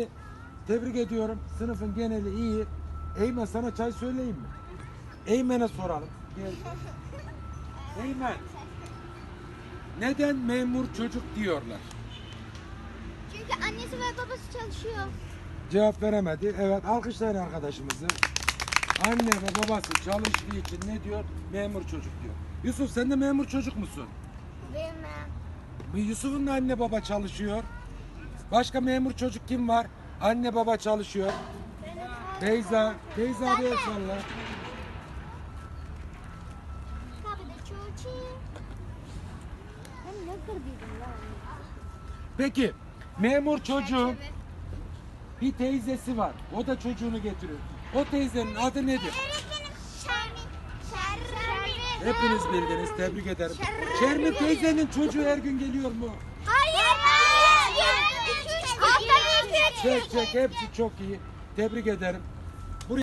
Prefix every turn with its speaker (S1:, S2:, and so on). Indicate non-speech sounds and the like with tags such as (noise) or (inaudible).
S1: iyi. Tebrik ediyorum. Sınıfın geneli iyi. Eymen sana çay söyleyeyim mi? Eymen'e soralım. Gel. (laughs) Eymen. Neden memur çocuk diyorlar?
S2: Çünkü annesi ve babası çalışıyor.
S1: Cevap veremedi. Evet alkışlayın arkadaşımızı. Anne ve babası çalıştığı için ne diyor? Memur çocuk diyor. Yusuf sen de memur çocuk musun?
S2: Bilmem.
S1: Yusuf'un da anne baba çalışıyor. Başka memur çocuk kim var? Anne baba çalışıyor. Beyza. Beyza el salla. Peki memur çocuğun bir teyzesi var. O da çocuğunu getiriyor. O teyzenin adı nedir? Hepiniz bildiniz. Tebrik ederim. Şermin teyzenin çocuğu her gün geliyor mu? Çek çek hepsi çok iyi. Tebrik ederim.